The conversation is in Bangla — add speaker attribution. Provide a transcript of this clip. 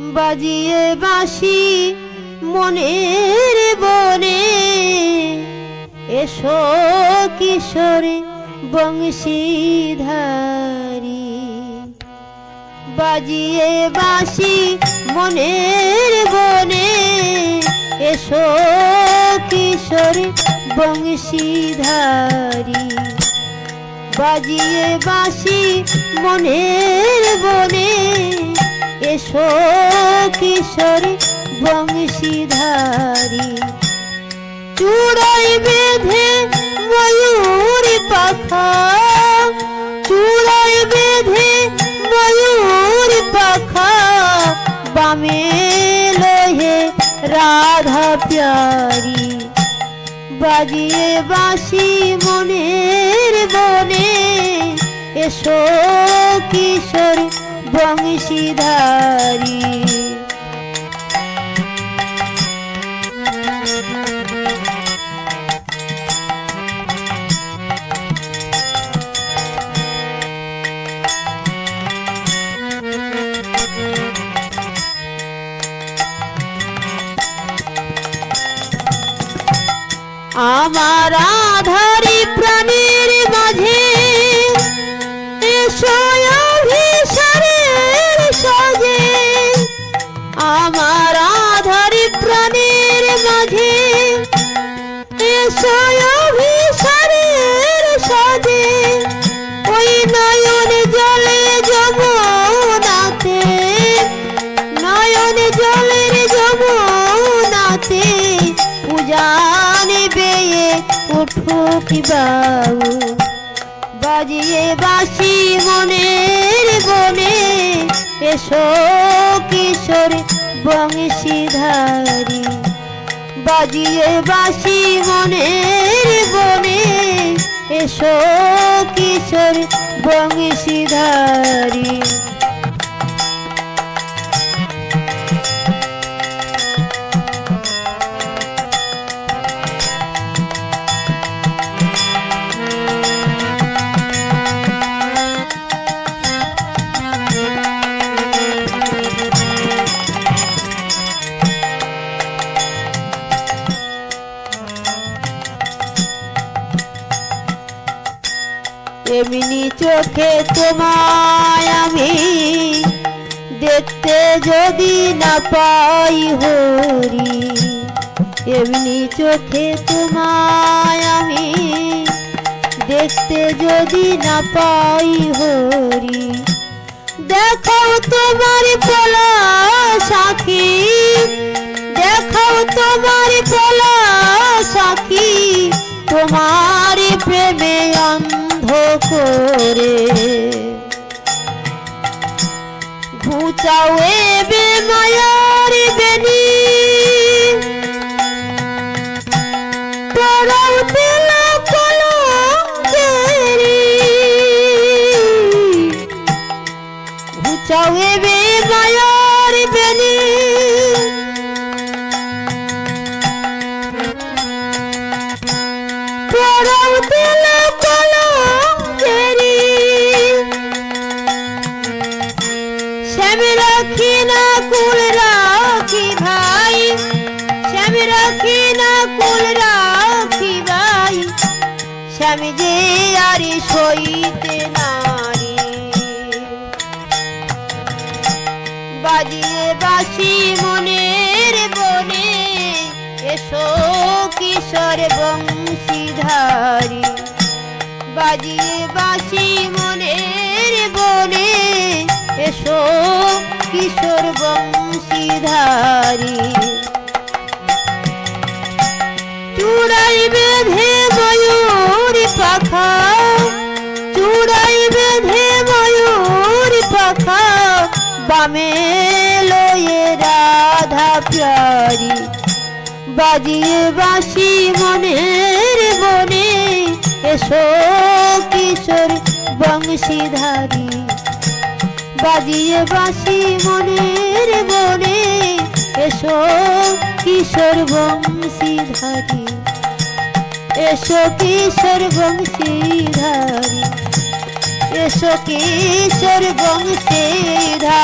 Speaker 1: বাজিয়ে বাঁশি মনের বনে। এসো কিশোরে বংশীধারী। বাজিয়ে বাঁশি মনের বনে। এসো কিশোরে বংশীধারী। বাজিয়ে বাসি মনের বনে। এসো কিশোরী বংশীধারী। চূড়াই বেঁধে ময়ূরী পাখা। চূড়াই বেঁধে ময়ূরী পাখা। বামে লোহে রাধা প্যারি। বাজিয়ে বাঁশি মনের বনে এসো কিশোর বংশীধারী। আমার আধারি প্রাণীর মাঝে বাউ বাজিয়ে বাঁশি মনের বনে এসো কিশোর বংশীধারী। বাজিয়ে বাসি মনের বনে। এসো কিশোর বংশীধারী। এমনি চোখে তোমায় আমি দেখতে যদি না পাই হরি, এমনি চোখে তোমায় আমি দেখতে যদি না পাই হরি। দেখাও তোমার পলা করে। ঘুচাও এবে মায়ার বেনি তেলা কলঙ্কেরি ঘুচাও এবে মায়ার বেনি না কুল রাখি ভাই। শ্যাম যে আরি সইতে নারী। বাজিয়ে বাসি মনের বনে, এসো কিশোর বংশীধারী। বাজিয়ে বাসি মনের বনে, এসো কিশোর বংশীধারী। বাজিয়ে বাঁশি মনের বনে, এসো কিশোর বংশীধারী। বাজিয়ে বাঁশি মনের বনে, এসো কিশোর বংশীধারী। এসো কিশোর বংশীধারী। এসো কিশোর বংশীধারী।